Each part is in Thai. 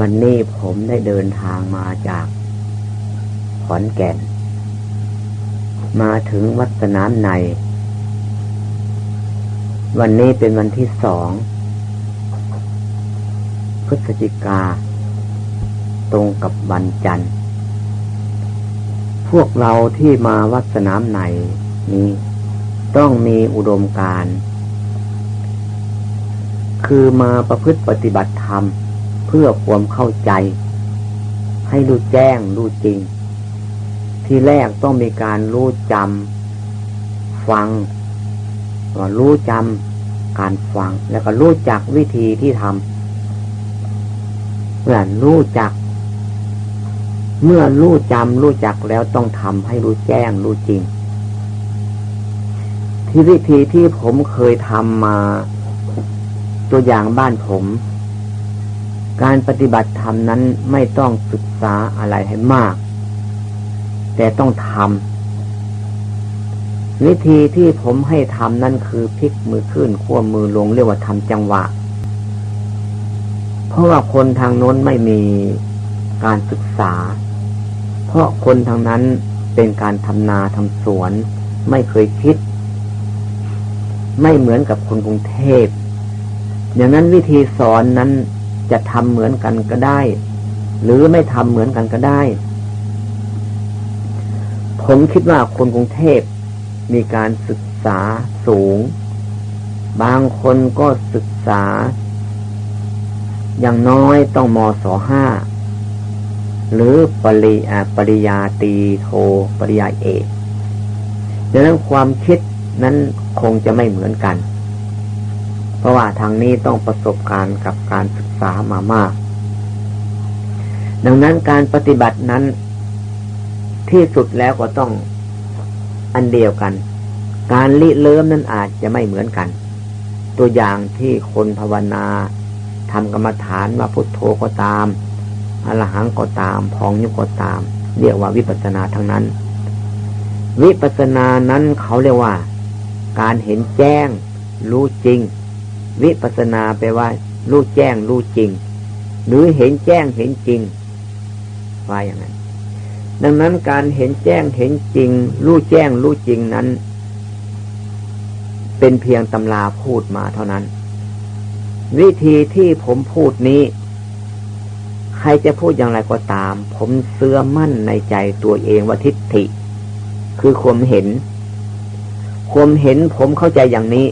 วันนี้ผมได้เดินทางมาจากขอนแก่น มาถึงวัดสนามใน วันนี้เป็นวันที่สองพฤศจิกา ตรงกับวันจันทร์ พวกเราที่มาวัดสนามในนี้ต้องมีอุดมการ คือมาประพฤติปฏิบัติธรรม พื่อความเข้าใจ ให้รู้แจ้งรู้จริง ที่แรกต้องมีการรู้จำฟังว่ารู้จำการฟัง แล้วก็รู้จักวิธีที่ทำเมื่อรู้จัก เมื่อรู้จำรู้จักแล้วต้องทำให้รู้แจ้งรู้จริง ที่วิธีที่ผมเคยทำมา ตัวอย่างบ้านผม การปฏิบัติธรรมนั้นไม่ต้องศึกษาอะไรให้มาก แต่ต้องทำวิธีที่ผมให้ทำนั่นคือพลิกมือขึ้นขั้วมือลงเรียกว่าทำจังหวะ เพราะว่าคนทางโน้นไม่มีการศึกษา เพราะคนทางนั้นเป็นการทำนาทำสวน ไม่เคยคิด ไม่เหมือนกับคนกรุงเทพอย่างนั้นวิธีสอนนั้น จะทำเหมือนกันก็ได้ หรือไม่ทำเหมือนกันก็ได้ ผมคิดว่าคนกรุงเทพมีการศึกษาสูง บางคนก็ศึกษา อย่างน้อยต้องมศห้าหรือปริปริยาตีโทปริยาเอกดังนั้นความคิดนั้นคงจะไม่เหมือนกัน เพราะว่าทางนี้ต้องประสบการณ์กับการศึก ษามามาก ดังนั้นการปฏิบัตินั้นที่สุดแล้วก็ต้องอันเดียวกัน การลิเลิ่มนั้นอาจจะไม่เหมือนกัน ตัวอย่างที่คนภาวนาทำกรรมฐานว่าพุทโธก็ตามอรหังก็ตาม พองยุก็ตาม เรียกว่าวิปัสนาทั้งนั้น วิปัสนานั้นเขาเรียกว่า การเห็นแจ้ง รู้จริง วิปัสนาแปลว่า รู้แจ้งรู้จริง หรือเห็นแจ้งเห็นจริงว่าอย่างนั้น ดังนั้นการเห็นแจ้งเห็นจริง รู้แจ้งรู้จริงนั้น เป็นเพียงตำราพูดมาเท่านั้น วิธีที่ผมพูดนี้ ใครจะพูดอย่างไรก็ตาม ผมเสื่อมั่นในใจตัวเองว่าทิฏฐิ คือความเห็น ความเห็นผมเข้าใจอย่างนี้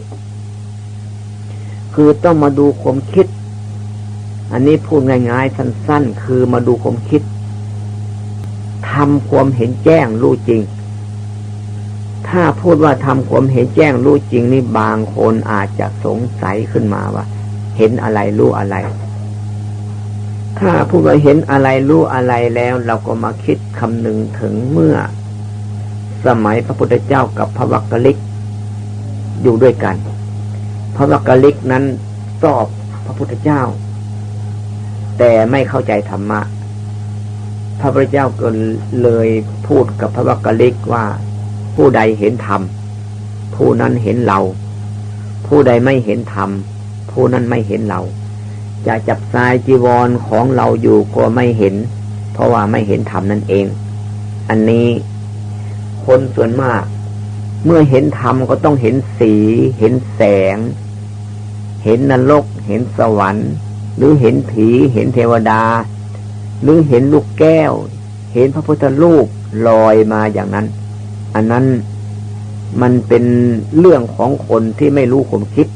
คือต้องมาดูความคิด อันนี้พูดง่ายๆสั้น ๆ คือมาดูความคิดทำความเห็นแจ้งรู้จริง ถ้าพูดว่าทำความเห็นแจ้งรู้จริงนี่บางคนอาจจะสงสัยขึ้นมาว่า เห็นอะไรรู้อะไร ถ้าพูดว่าเห็นอะไรรู้อะไรแล้ว เราก็มาคิดคำหนึ่งถึงเมื่อ สมัยพระพุทธเจ้ากับพระวักกลิกอยู่ด้วยกัน พระวักกะลิกนั้นตอบพระพุทธเจ้า แต่ไม่เข้าใจธรรมะ พระพุทธเจ้าก็เลยพูดกับพระวักกะลิกว่าผู้ใดเห็นธรรม ผู้นั้นเห็นเรา ผู้ใดไม่เห็นธรรม ผู้นั้นไม่เห็นเรา จะจับสายจีวรของเราอยู่ก็ไม่เห็น เพราะว่าไม่เห็นธรรมนั่นเอง อันนี้คนส่วนมาก เมื่อเห็นธรรมก็ต้องเห็นสี เห็นแสง เห็นนรก เห็นสวรรค์ หรือเห็นผี เห็นเทวดา หรือเห็นลูกแก้ว เห็นพระพุทธรูปลอยมาอย่างนั้น อันนั้นมันเป็นเรื่องของคนที่ไม่รู้ความคิด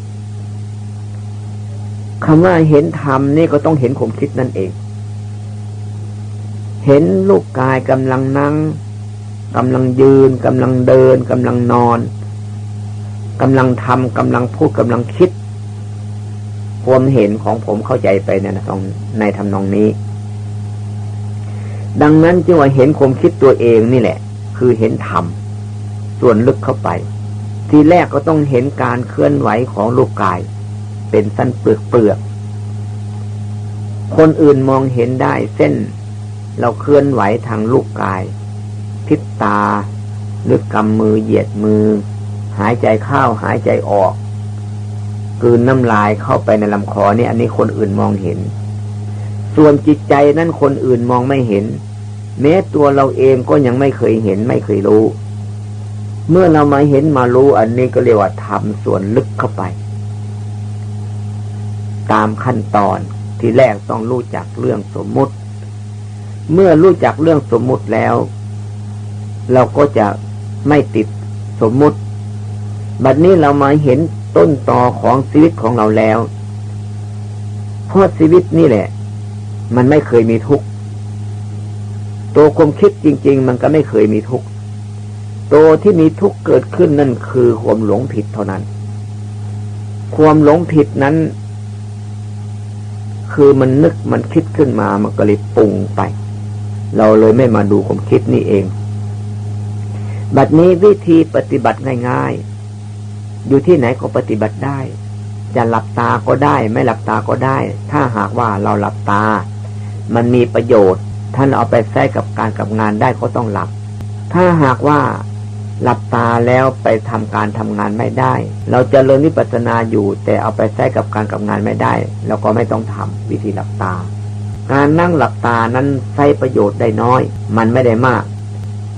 คำว่าเห็นธรรมนี่ก็ต้องเห็นความคิดนั่นเอง เห็นลูกกายกำลังนั่ง กำลังยืนกำลังเดินกำลังนอนกำลังทำกำลังพูดกำลังคิด ความเห็นของผมเข้าใจไปในทองในทำนองนี้ ดังนั้นจึงว่าเห็นความคิดตัวเองนี่แหละ คือเห็นธรรมส่วนลึกเข้าไป ทีแรกก็ต้องเห็นการเคลื่อนไหวของลูกกาย เป็นสั้นเปลือกเปลือกคนอื่นมองเห็นได้เส้น เราเคลื่อนไหวทางลูกกาย พิษตา หรือกำมือเหยียดมือ หายใจเข้าหายใจออกกืนน้ำลายเข้าไปในลำคอเนี่ย อันนี้คนอื่นมองเห็น ส่วนจิตใจนั้นคนอื่นมองไม่เห็น แม้ตัวเราเองก็ยังไม่เคยเห็นไม่เคยรู้ เมื่อเรามาเห็นมารู้ อันนี้ก็เรียกว่าทำส่วนลึกเข้าไป ตามขั้นตอนที่แรกต้องรู้จักเรื่องสมมุติ เมื่อรู้จักเรื่องสมมุติแล้ว เราก็จะไม่ติดสมมุติ บัดนี้เรามาเห็นต้นตอของชีวิตของเราแล้ว เพราะชีวิตนี่แหละ มันไม่เคยมีทุกข์ตัวความคิดจริง ๆ มันก็ไม่เคยมีทุกข์ตัวที่มีทุกข์เกิดขึ้นนั่นคือความหลงผิดเท่านั้น ความหลงผิดนั้น คือมันนึกมันคิดขึ้นมามันก็เลยปรุงไป เราเลยไม่มาดูความคิดนี่เอง บัดนี้วิธีปฏิบัติง่ายๆ อยู่ที่ไหนก็ปฏิบัติได้ จะหลับตาก็ได้ ไม่หลับตาก็ได้ ถ้าหากว่าเราหลับตา มันมีประโยชน์ ท่านเอาไปใช้กับการกับงานได้ก็ต้องหลับ ถ้าหากว่าหลับตาแล้วไปทำการทำงานไม่ได้ เราจะเริญวิปัสนาอยู่ แต่เอาไปใช้กับการกับงานไม่ได้เราก็ไม่ต้องทำวิธีหลับตา การนั่งหลับตานั้นใช้ประโยชน์ได้น้อย มันไม่ได้มาก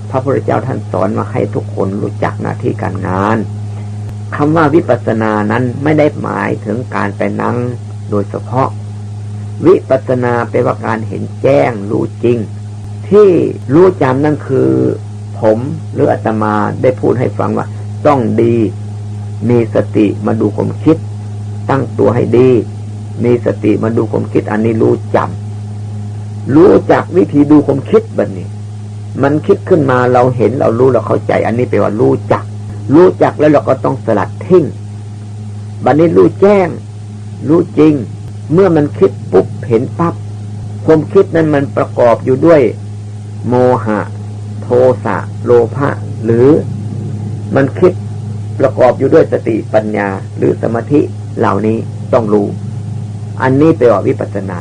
พระพุทธเจ้าท่านสอนมาให้ทุกคนรู้จักหน้าที่การงานคำว่าวิปัสสนานั้นไม่ได้หมายถึงการไปนั่งโดยเฉพาะ วิปัสสนาเป็นว่าการเห็นแจ้งรู้จริง ที่รู้จำนั่นคือ ผมหรืออาตมาได้พูดให้ฟังว่า ต้องดีมีสติมาดูความคิด ตั้งตัวให้ดี มีสติมาดูความคิดอันนี้รู้จำรู้จักวิธีดูความคิดแบบนี้ มันคิดขึ้นมาเราเห็นเรารู้เราเข้าใจ อันนี้แปลว่ารู้จัก รู้จักแล้วเราก็ต้องสลัดทิ้งบัดนนี้รู้แจ้ง รู้จริง เมื่อมันคิดปุ๊บเห็นปั๊บความคิดนั้นมันประกอบอยู่ด้วย โมหะ โทสะโลภะหรือมันคิดประกอบอยู่ด้วยสติปัญญา หรือสมาธิเหล่านี้ต้องรู้ อันนี้เป็นวิปัสนา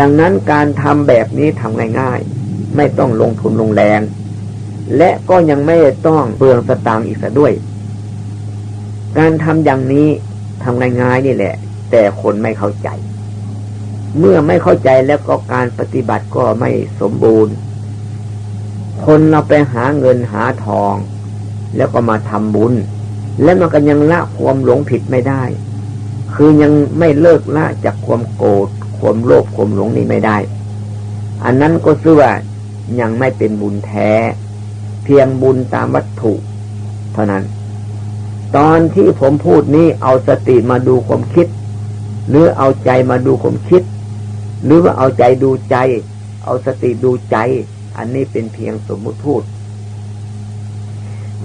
ดังนั้นการทำแบบนี้ทำง่ายๆ ไม่ต้องลงทุนลงแรงและก็ยังไม่ต้องเปลืองสตางค์อีกด้วย การทำอย่างนี้ทำง่ายๆนี่แหละ แต่คนไม่เข้าใจ เมื่อไม่เข้าใจแล้วก็การปฏิบัติก็ไม่สมบูรณ์ คนเราไปหาเงินหาทอง แล้วก็มาทำบุญ และมันก็ยังละความหลงผิดไม่ได้ คือยังไม่เลิกละจากความโกรธความโลภความหลงนี้ไม่ได้ อันนั้นก็ซื่อว่า ยังไม่เป็นบุญแท้ เพียงบุญตามวัตถุ เท่านั้น ตอนที่ผมพูดนี้เอาสติมาดูความคิด หรือเอาใจมาดูความคิด หรือว่าเอาใจดูใจ เอาสติดูใจ อันนี้เป็นเพียงสมมุติพูด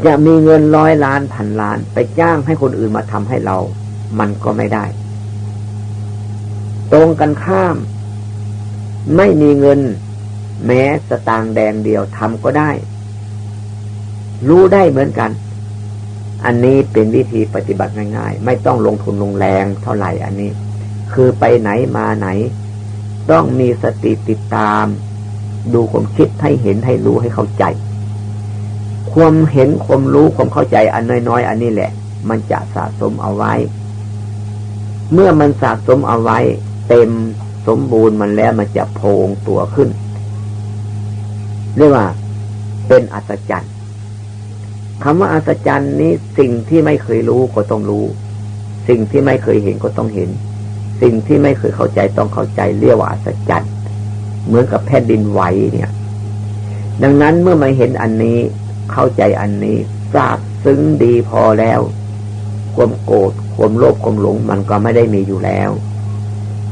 จะมีเงินร้อยล้านพันล้าน ไปจ้างให้คนอื่นมาทำให้เรา มันก็ไม่ได้ ตรงกันข้าม ไม่มีเงิน แม้สตางแดงเดียวทำก็ได้ รู้ได้เหมือนกัน อันนี้เป็นวิธีปฏิบัติง่ายๆ ไม่ต้องลงทุนลงแรงเท่าไหร่อันนี้ คือไปไหนมาไหน ต้องมีสติติดตาม ดูความคิดให้เห็นให้รู้ให้เข้าใจ ความเห็นความรู้ความเข้าใจอันน้อยๆ อันนี้แหละ มันจะสะสมเอาไว้ เมื่อมันสะสมเอาไว้ เต็มสมบูรณ์มันแล้วมันจะโพงตัวขึ้น เรียกว่าเป็นอัศจรรย์คำว่าอัศจรรย์นี้สิ่งที่ไม่เคยรู้ก็ต้องรู้ สิ่งที่ไม่เคยเห็นก็ต้องเห็น สิ่งที่ไม่เคยเข้าใจต้องเข้าใจ เรียกว่าอัศจรรย์เหมือนกับแผ่นดินไหวเนี่ย ดังนั้นเมื่อมาเห็นอันนี้เข้าใจอันนี้ทราบซึ้งดีพอแล้วความโกรธความโลภความหลงมันก็ไม่ได้มีอยู่แล้ว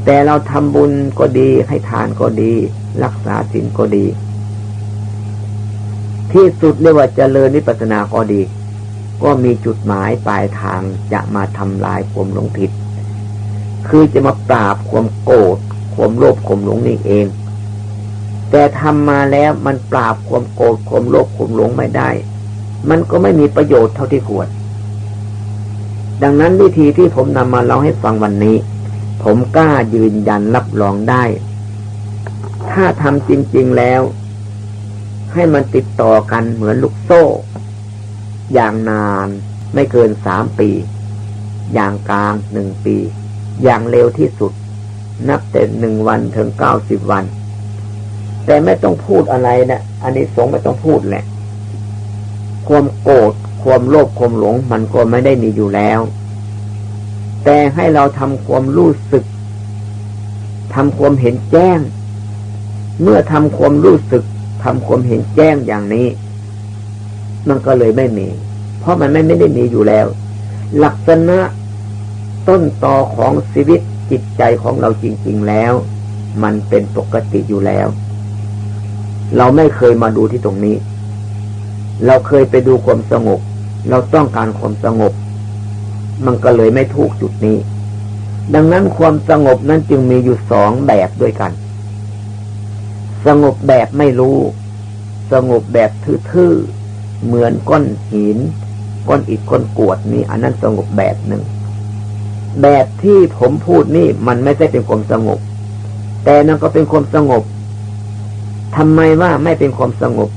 แต่เราทำบุญก็ดีให้ทานก็ดี รักษาศีลก็ดี ที่สุดเรียกว่าเจริญนิพพานาก็ดี ก็มีจุดหมายปลายทางจะมาทำลายความหลงผิด คือจะมาปราบความโกรธความโลภความหลงนี่เอง แต่ทำมาแล้วมันปราบความโกรธความโลภความหลงไม่ได้ มันก็ไม่มีประโยชน์เท่าที่ควร ดังนั้นวิธีที่ผมนำมาเล่าให้ฟังวันนี้ ผมกล้ายืนยันรับรองได้ ถ้าทำจริง ๆแล้ว ให้มันติดต่อกันเหมือนลูกโซ่ อย่างนานไม่เกินสามปี อย่างกลางหนึ่งปี อย่างเร็วที่สุด นับแต่หนึ่งวันถึงเก้าสิบวัน แต่ไม่ต้องพูดอะไรนะอันนี้สงไม่ต้องพูดแหละ ความโกรธความโลภความหลงมันก็ไม่ได้มีอยู่แล้ว แต่ให้เราทำความรู้สึกทำความเห็นแจ้ง เมื่อทำความรู้สึก ทำความเห็นแจ้งอย่างนี้ มันก็เลยไม่มี เพราะมันไม่ไม่ได้มีอยู่แล้ว ลักษณะต้นตอของชีวิตจิตใจของเราจริง ๆแล้ว มันเป็นปกติอยู่แล้ว เราไม่เคยมาดูที่ตรงนี้ เราเคยไปดูความสงบ เราต้องการความสงบ มันก็เลยไม่ถูกจุดนี้ ดังนั้นความสงบนั้นจึงมีอยู่สองแบบด้วยกัน สงบแบบไม่รู้ สงบแบบทื่อๆ เหมือนก้อนหิน ก้อนอิฐก้อนกวดนี่ อันนั้นสงบแบบหนึ่ง แบบที่ผมพูดนี่มันไม่ใช่เป็นความสงบ แต่นั่นก็เป็นความสงบทำไมว่าไม่เป็นความสงบ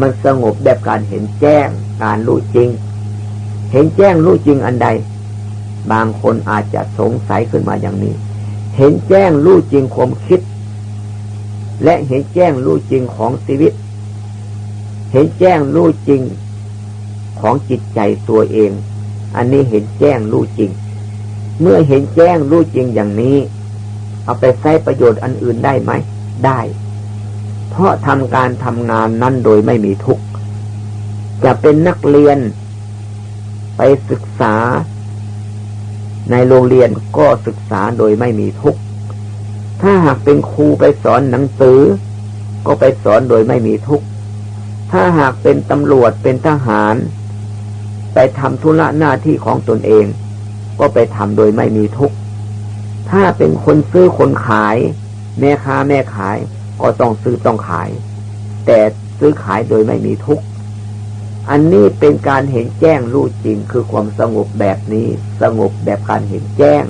มันสงบแบบการเห็นแจ้ง การรู้จริง เห็นแจ้งรู้จริงอันใด บางคนอาจจะสงสัยขึ้นมาอย่างนี้ เห็นแจ้งรู้จริงความคิด และเห็นแจ้งรู้จริงของชีวิต เห็นแจ้งรู้จริงของจิตใจตัวเอง อันนี้เห็นแจ้งรู้จริง เมื่อเห็นแจ้งรู้จริงอย่างนี้ เอาไปใช้ประโยชน์อันอื่นได้ไหม ได้ เพราะทำการทำงานนั้นโดยไม่มีทุกข์จะเป็นนักเรียน ไปศึกษา ในโรงเรียนก็ศึกษาโดยไม่มีทุกข์ ถ้าหากเป็นครูไปสอนหนังสือ ก็ไปสอนโดยไม่มีทุกข์ ถ้าหากเป็นตำรวจเป็นทหาร ไปทำธุระหน้าที่ของตนเอง ก็ไปทำโดยไม่มีทุกข์ ถ้าเป็นคนซื้อคนขาย แม่ค้าแม่ขายก็ต้องซื้อต้องขาย แต่ซื้อขายโดยไม่มีทุกข์ อันนี้เป็นการเห็นแจ้งรู้จริงคือความสงบแบบนี้ สงบแบบการเห็นแจ้ง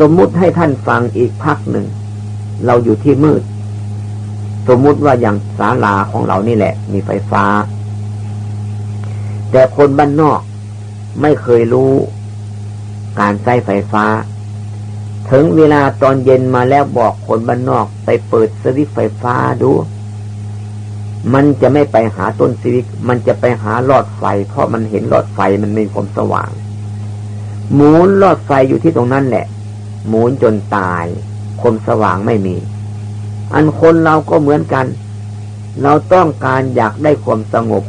สมมุติให้ท่านฟังอีกพักหนึ่ง เราอยู่ที่มืด สมมุติว่าอย่างศาลาของเรานี่แหละ มีไฟฟ้า แต่คนบ้านนอกไม่เคยรู้การใช้ไฟฟ้า ถึงเวลาตอนเย็นมาแล้วบอกคนบ้านนอกไปเปิดสวิตไฟฟ้าดู มันจะไม่ไปหาต้นสวิตมันจะไปหาหลอดไฟ เพราะมันเห็นหลอดไฟมันมีความสว่าง หมุนหลอดไฟอยู่ที่ตรงนั้นแหละ หมุนจนตาย คมสว่างไม่มี อันคนเราก็เหมือนกัน เราต้องการอยากได้ความสงบ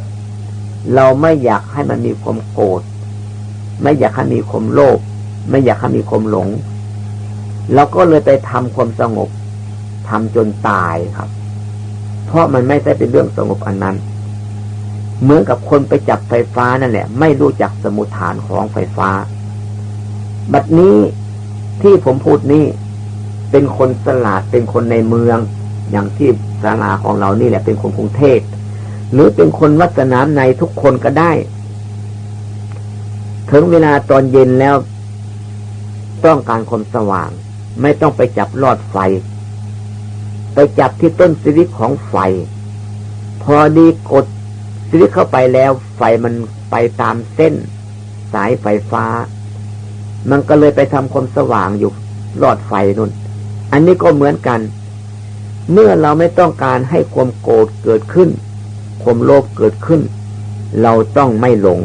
เราไม่อยากให้มันมีความโกรธไม่อยากให้มีความโลภไม่อยากให้มีความหลงเราก็เลยไปทำความสงบทำจนตายครับ เพราะมันไม่ใช่เป็นเรื่องสงบอันนั้นเหมือนกับคนไปจับไฟฟ้านั่นแหละ ไม่รู้จักสมุทฐานของไฟฟ้า บัดนี้ ที่ผมพูดนี่เป็นคนสลาดเป็นคนในเมือง อย่างที่ศาลาของเรานี่แหละเป็นคนกรุงเทพหรือเป็นคนวัดสนามในทุกคนก็ได้ ถึงเวลาตอนเย็นแล้วต้องการความสว่าง ไม่ต้องไปจับลอดไฟ ไปจับที่ต้นสวิตของไฟ พอดีกดสวิตเข้าไปแล้ว ไฟมันไปตามเส้น สายไฟฟ้า มันก็เลยไปทำความสว่างอยู่ลอดไฟนุ่น อันนี้ก็เหมือนกัน เมื่อเราไม่ต้องการให้ความโกรธเกิดขึ้น ความโลภเกิดขึ้น เราต้องไม่หลง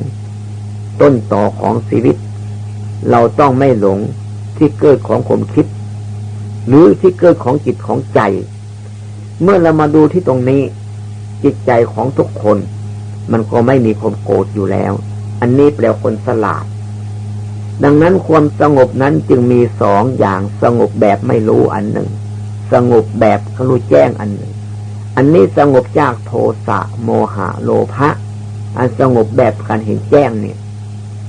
ต้นต่อของชีวิต เราต้องไม่หลงที่เกิดของความคิด หรือที่เกิดของจิตของใจ เมื่อเรามาดูที่ตรงนี้ จิตใจของทุกคน มันก็ไม่มีความโกรธอยู่แล้ว อันนี้แปลคนสลาด ดังนั้นความสงบนั้นจึงมีสองอย่างสงบแบบไม่รู้อันหนึ่ง สงบแบบรู้แจ้งอันหนึ่ง อันนี้สงบจากโทสะโมหะโลภะอันสงบแบบการเห็นแจ้งเนี่ย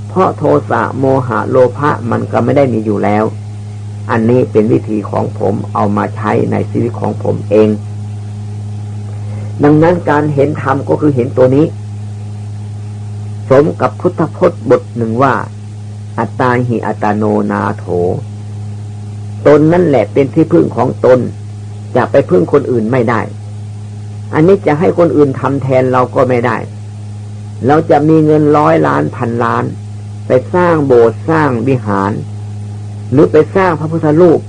เพราะโทสะโมหะโลภะมันก็ไม่ได้มีอยู่แล้ว อันนี้เป็นวิธีของผมเอามาใช้ในชีวิตของผมเอง ดังนั้นการเห็นธรรมก็คือเห็นตัวนี้ สมกับพุทธพจน์บทหนึ่งว่า อัตตาหิอัตโนนาโถ ตนนั่นแหละเป็นที่พึ่งของตน จะไปพึ่งคนอื่นไม่ได้ อันนี้จะให้คนอื่นทำแทนเราก็ไม่ได้ เราจะมีเงินร้อยล้านพันล้าน ไปสร้างโบสถ์สร้างวิหาร หรือไปสร้างพระพุทธรูป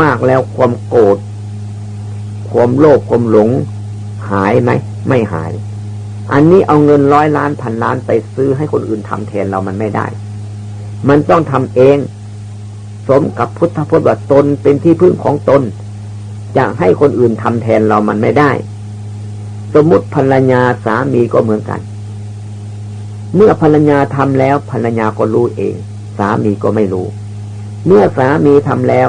มากๆแล้วความโกรธความโลภความหลง หายไหม ไม่หาย อันนี้เอาเงินร้อยล้านพันล้านไปซื้อให้คนอื่นทำแทนเรามันไม่ได้ มันต้องทำเอง สมกับพุทธพจน์ว่าตนเป็นที่พึ่งของตน จะให้คนอื่นทำแทนเรามันไม่ได้ สมมติภรรยาสามีก็เหมือนกัน เมื่อภรรยาทำแล้วภรรยาก็รู้เอง สามีก็ไม่รู้ เมื่อสามีทำแล้ว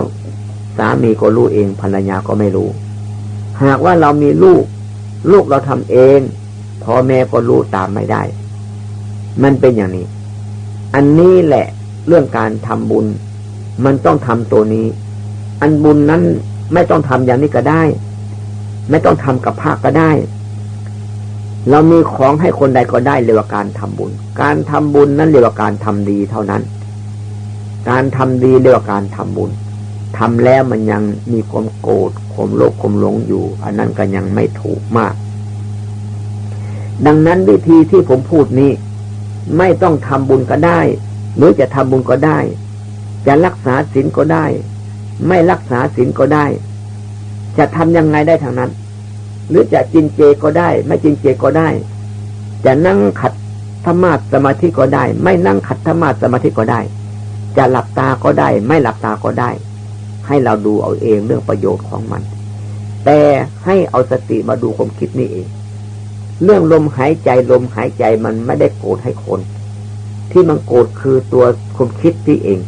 สามีก็รู้เองภรรยาก็ไม่รู้ หากว่าเรามีลูก ลูกเราทำเอง พ่อแม่ก็รู้ตามไม่ได้ มันเป็นอย่างนี้ อันนี้แหละเรื่องการทำบุญ มันต้องทำตัวนี้ อันบุญนั้นไม่ต้องทำอย่างนี้ก็ได้ ไม่ต้องทำกับภาคก็ได้ เรามีของให้คนใดก็ได้เรียกว่าการทำบุญ การทำบุญนั้นเรียกว่าการทำดีเท่านั้น การทำดีเรียกว่าการทำบุญทำแล้วมันยังมีความโกรธความโลภความหลงอยู่ อันนั้นก็ยังไม่ถูกมาก ดังนั้นวิธีที่ผมพูดนี้ ไม่ต้องทำบุญก็ได้ หรือจะทำบุญก็ได้ จะรักษาศีลก็ได้ ไม่รักษาศีลก็ได้ จะทำยังไงได้ทางนั้น หรือจะจินเจก็ได้ ไม่จินเจก็ได้ จะนั่งขัดธรรมาสมาธิก็ได้ ไม่นั่งขัดธรรมาสมาธิก็ได้ จะหลับตาก็ได้ ไม่หลับตาก็ได้ ให้เราดูเอาเองเรื่องประโยชน์ของมัน แต่ให้เอาสติมาดูความคิดนี่เอง เรื่องลมหายใจลมหายใจมันไม่ได้โกรธให้คน ที่มันโกรธคือตัวความคิดที่เอง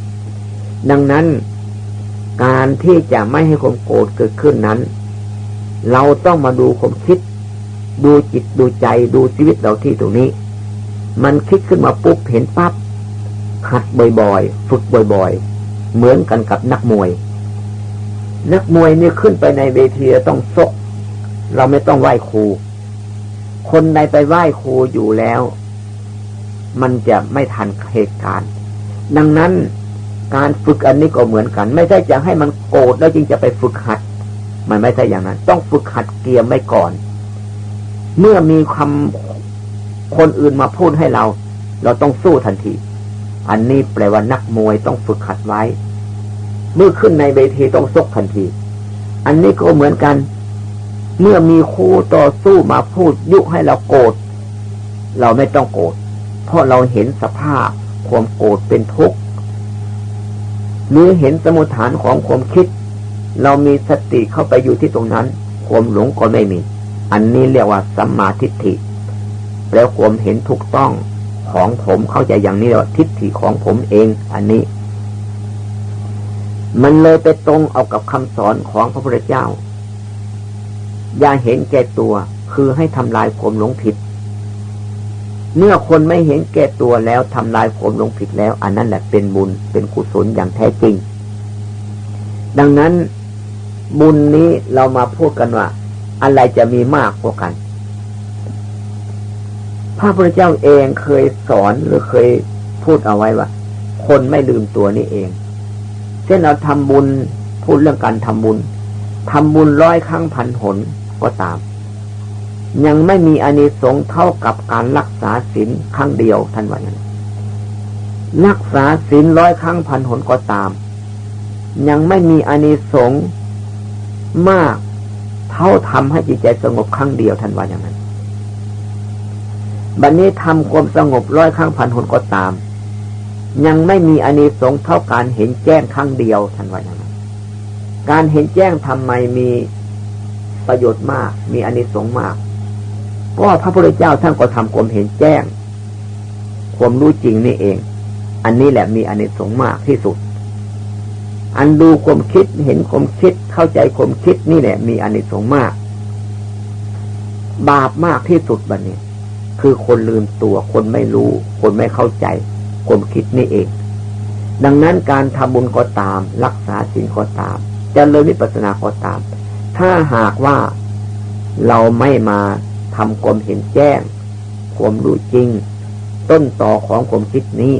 ดังนั้นการที่จะไม่ให้ความโกรธเกิดขึ้นนั้น เราต้องมาดูความคิด ดูจิตดูใจดูชีวิตเราที่ตรงนี้ มันคิดขึ้นมาปุ๊บเห็นปั๊บหัดบ่อยๆ ฝึกบ่อยๆ เหมือนกันกับนักมวย นักมวยนี่ขึ้นไปในเวทีต้องซก เราไม่ต้องไหว้ครู คนใดไปไหว้ครูอยู่แล้ว มันจะไม่ทันเหตุการณ์ ดังนั้นการฝึกอันนี้ก็เหมือนกัน ไม่ใช่จะให้มันโกรธแล้วจึงจะไปฝึกหัด มันไม่ใช่อย่างนั้น ต้องฝึกหัดเกียมไว้ก่อน เมื่อมีคำคนอื่นมาพูดให้เรา เราต้องสู้ทันที อันนี้แปลว่านักมวยต้องฝึกหัดไว้ เมื่อขึ้นในเวทีต้องซกทันที อันนี้ก็เหมือนกัน เมื่อมีคู่ต่อสู้มาพูดยุให้เราโกรธเราไม่ต้องโกรธเพราะเราเห็นสภาพความโกรธเป็นทุกข์หรือเห็นสมุทฐานของความคิด เรามีสติเข้าไปอยู่ที่ตรงนั้น ความหลงก็ไม่มี อันนี้เรียกว่าสัมมาทิฏฐิ แล้วความเห็นถูกต้องของผมเข้าใจอย่างนี้ว่าทิฏฐิของผมเอง อันนี้ มันเลยไปตรงเอากับคำสอนของพระพุทธเจ้า อย่าเห็นแก่ตัว คือให้ทำลายความหลงผิด เมื่อคนไม่เห็นแก่ตัวแล้วทำลายผมลงผิดแล้ว อันนั้นแหละเป็นบุญเป็นกุศลอย่างแท้จริง ดังนั้นบุญนี้เรามาพูดกันว่า อะไรจะมีมากกว่ากันพระพุทธเจ้าเองเคยสอนหรือเคยพูดเอาไว้ว่า คนไม่ลืมตัวนี่เอง เช่นเราทำบุญพูดเรื่องการทำบุญทำบุญร้อยครั้งพันหน ก็ตาม ยังไม่มีอานิสงส์เท่ากับการรักษาศีลครั้งเดียวท่านว่าอย่างนั้นรักษาศีลร้อยครั้งพันหนก็ตาม ยังไม่มีอานิสงส์มากเท่าทำให้จิตใจสงบครั้งเดียวท่านว่าอย่างนั้น บัดนนี้ทำความสงบร้อยครั้งพันหนก็ตาม ยังไม่มีอานิสงส์เท่าการเห็นแจ้งครั้งเดียวท่านว่าอย่างนั้น การเห็นแจ้งทำไมมี ประโยชน์มาก มีอานิสงส์มาก ก็พระพุทธเจ้าท่านก็ทำความเห็นแจ้งความรู้จริงนี่เอง อันนี้แหละมีอเนกสงส์มากที่สุด อันดูความคิดเห็นความคิดเข้าใจความคิดนี่แหละ มีอเนกสงส์มาก บาปมากที่สุดบัดนี้ คือคนลืมตัว คนไม่รู้ คนไม่เข้าใจความคิดนี่เอง ดังนั้นการทำบุญก็ตาม รักษาศีลก็ตามจเจริญวิปัสสนาก็ตาม ถ้าหากว่าเราไม่มาทำความเห็นแจ้ง ความรู้จริง ต้นต่อของความคิดนี้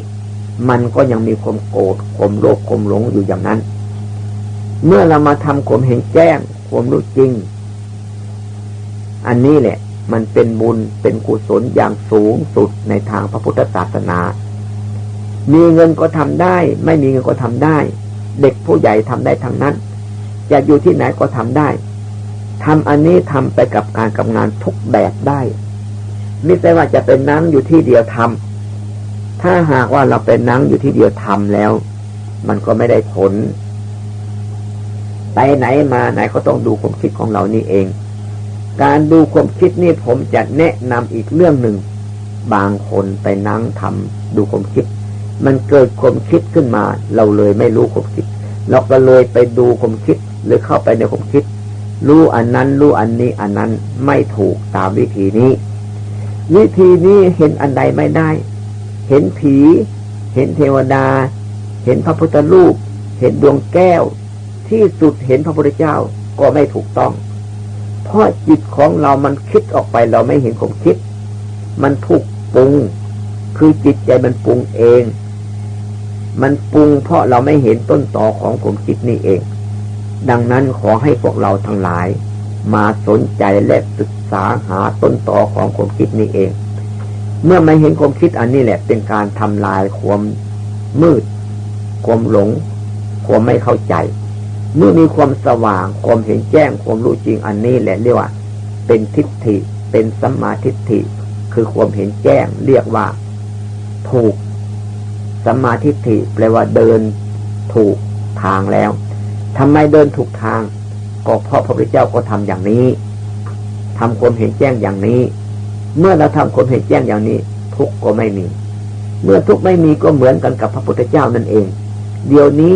มันก็ยังมีความโกรธความโลภความหลงอยู่อย่างนั้น เมื่อเรามาทำความเห็นแจ้ง ความรู้จริง อันนี้แหละ มันเป็นบุญเป็นกุศลอย่างสูงสุดในทางพระพุทธศาสนา มีเงินก็ทำได้ ไม่มีเงินก็ทำได้ เด็กผู้ใหญ่ทำได้ทั้งนั้น จะอยู่ที่ไหนก็ทำได้ ทำอันนี้ทำไปกับการกับงานทุกแบบได้ไม่ใช่ว่าจะเป็นนั่งอยู่ที่เดียวทำถ้าหากว่าเราเป็นนั่งอยู่ที่เดียวทำแล้ว มันก็ไม่ได้ผล ไปไหนมาไหนก็ต้องดูความคิดของเรานี่เอง การดูความคิดนี่ผมจะแนะนำอีกเรื่องหนึ่ง บางคนไปนั่งทำดูความคิด มันเกิดความคิดขึ้นมา เราเลยไม่รู้ความคิด เราก็เลยไปดูความคิด หรือเข้าไปในความคิด รู้อันนั้นรู้อันนี้อันนั้นไม่ถูกตามวิธีนี้ วิธีนี้เห็นอันใดไม่ได้ เห็นผี เห็นเทวดา เห็นพระพุทธรูป เห็นดวงแก้ว ที่สุดเห็นพระพุทธเจ้าก็ไม่ถูกต้อง เพราะจิตของเรามันคิดออกไปเราไม่เห็นความคิด มันถูกปรุง คือจิตใจมันปรุงเอง มันปรุงเพราะเราไม่เห็นต้นต่อของความคิดนี่เอง ดังนั้นขอให้พวกเราทั้งหลาย มาสนใจและศึกษาหาต้นตอของความคิดนี้เอง เมื่อไม่เห็นความคิดอันนี้แหละ เป็นการทำลายความมืด ความหลง ความไม่เข้าใจ เมื่อมีความสว่าง ความเห็นแจ้ง ความรู้จริงอันนี้แหละเรียกว่า เป็นทิฏฐิ เป็นสัมมาทิฏฐิ คือความเห็นแจ้ง เรียกว่า ถูกสัมมาทิฏฐิแปลว่าเดินถูกทางแล้ว ทำไมเดินถูกทางก็เพราะพระพุทธเจ้าก็ทำอย่างนี้ทำความเห็นแจ้งอย่างนี้ เมื่อเราทำความเห็นแจ้งอย่างนี้ ทุกก็ไม่มี เมื่อทุกไม่มีก็เหมือนกันกับพระพุทธเจ้านั่นเอง เดี๋ยวนี้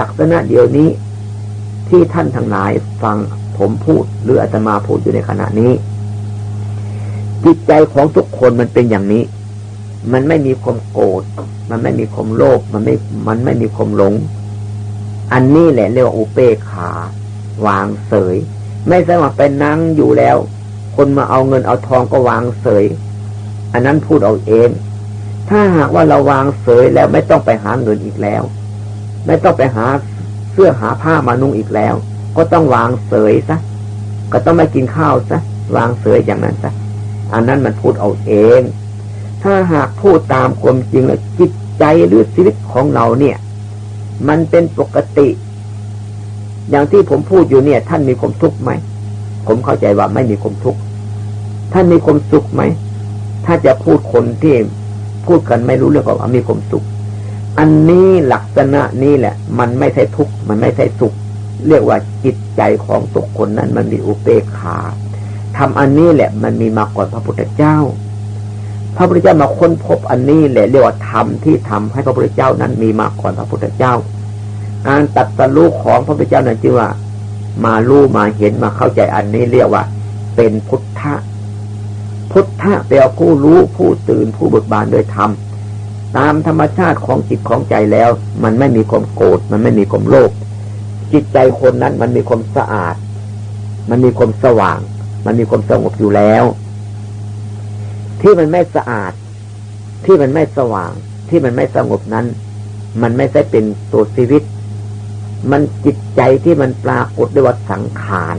ลักษณะเดี๋ยวนี้ ที่ท่านทั้งหลายฟังผมพูดหรืออาตมาพูดอยู่ในขณะนี้ จิตใจของทุกคนมันเป็นอย่างนี้ มันไม่มีความโกรธมันไม่มีความโลภมันไม่มันไม่มีความหลง อันนี้แหละเรียกว่าอุเปกขา วางเสย ไม่ใช่ว่าไปนั่งอยู่แล้ว คนมาเอาเงินเอาทองก็วางเสย อันนั้นพูดเอาเอง ถ้าหากว่าเราวางเสยแล้วไม่ต้องไปหาเงินอีกแล้ว ไม่ต้องไปหาเสื้อหาผ้ามานุ่งอีกแล้ว ก็ต้องวางเสยซะก็ต้องไม่กินข้าวซะวางเสยอย่างนั้นซะอันนั้นมันพูดเอาเอง ถ้าหากพูดตามความจริงแล้วจิตใจหรือชีวิตของเราเนี่ย มันเป็นปกติ อย่างที่ผมพูดอยู่เนี่ย ท่านมีความทุกข์ไหม ผมเข้าใจว่าไม่มีความทุกข์ ท่านมีความสุขไหม ถ้าจะพูดคนที่พูดกันไม่รู้เรื่องของมีความสุข อันนี้ลักษณะนี้แหละ มันไม่ใช่ทุกข์ มันไม่ใช่สุข เรียกว่าจิตใจของทุกคนนั้น มันมีอุเบกขาทำอันนี้แหละ มันมีมาก่อนพระพุทธเจ้า พระพุทธเจ้ามาค้นพบอันนี้แหละเรียกว่าธรรมที่ทำให้พระพุทธเจ้านั้นมีมาก่อนพระพุทธเจ้าการตัดสรู้ของพระพุทธเจ้านั่นจึงว่า มารู้มาเห็นมาเข้าใจอันนี้เรียกว่า เป็นพุทธะพุทธะแปลผู้รู้ผู้ตื่นผู้เบิกบานโดยธรรมตามธรรมชาติของจิตของใจแล้ว มันไม่มีความโกรธมันไม่มีความโลภจิตใจคนนั้นมันมีความสะอาด มันมีความสว่าง มันมีความสงบอยู่แล้ว ที่มันไม่สะอาด ที่มันไม่สว่าง ที่มันไม่สงบนั้น มันไม่ใช่เป็นตัวชีวิต มันจิตใจที่มันปรากฏด้วยว่าสังขาร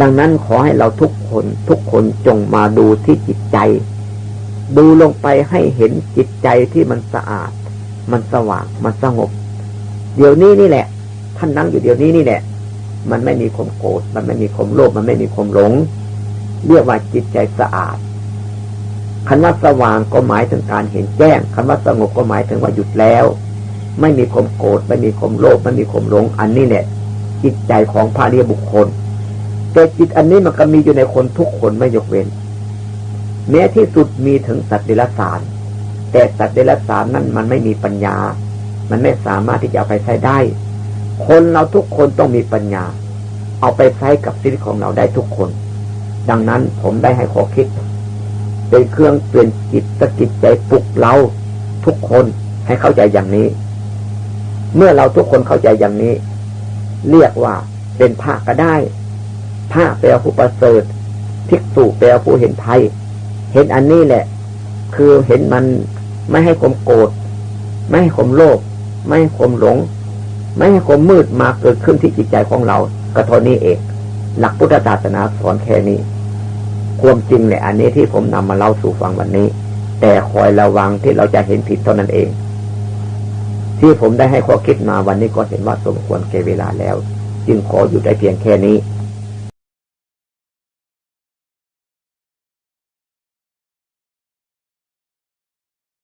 ดังนั้นขอให้เราทุกคนทุกคนจงมาดูที่จิตใจ ดูลงไปให้เห็นจิตใจที่มันสะอาด มันสว่าง มันสงบ เดี๋ยวนี้นี่แหละ ท่านนั่งอยู่เดี๋ยวนี้นี่แหละ มันไม่มีความโกรธ มันไม่มีความโลภ มันไม่มีความหลง เรียกว่าจิตใจสะอาด คำว่าสว่างก็หมายถึงการเห็นแจ้งคำว่าสงบก็หมายถึงว่าหยุดแล้ว ไม่มีความโกรธไม่มีความโลภไม่มีความหลงอันนี้เนี่ย จิตใจของพระเรียบุคคล แต่จิตอันนี้มันก็มีอยู่ในคนทุกคนไม่ยกเว้น แม้ที่สุดมีถึงสัตว์เดรัจฉานแต่สัตว์เดรัจฉานนั้นมันไม่มีปัญญา มันไม่สามารถที่จะเอาไปใช้ได้ คนเราทุกคนต้องมีปัญญา เอาไปใช้กับชีวิตของเราได้ทุกคน ดังนั้นผมได้ให้ข้อคิด เป็นเครื่องเปลี่ยนจิตสกิดใจปลุกเราทุกคนให้เข้าใจอย่างนี้ เมื่อเราทุกคนเข้าใจอย่างนี้ เรียกว่าเป็นพระก็ได้พระแปลผู้ประเสริฐภิกษุแปลผู้เห็นไทยเห็นอันนี้แหละ คือเห็นมันไม่ให้ความโกรธไม่ให้ความโลภไม่ให้ความหลง ไม่ให้ความมืดมาเกิดขึ้นที่จิตใจของเราก็เท่านี้เอง หลักพุทธศาสนาสอนแค่นี้ ความจริงเนี่ยอันนี้ที่ผมนำมาเล่าสู่ฟังวันนี้ แต่คอยระวังที่เราจะเห็นผิดเท่านั้นเอง ที่ผมได้ให้ข้อคิดมาวันนี้ก็เห็นว่าสมควรแก่เวลาแล้ว จึงขออยู่ได้เพียงแค่นี้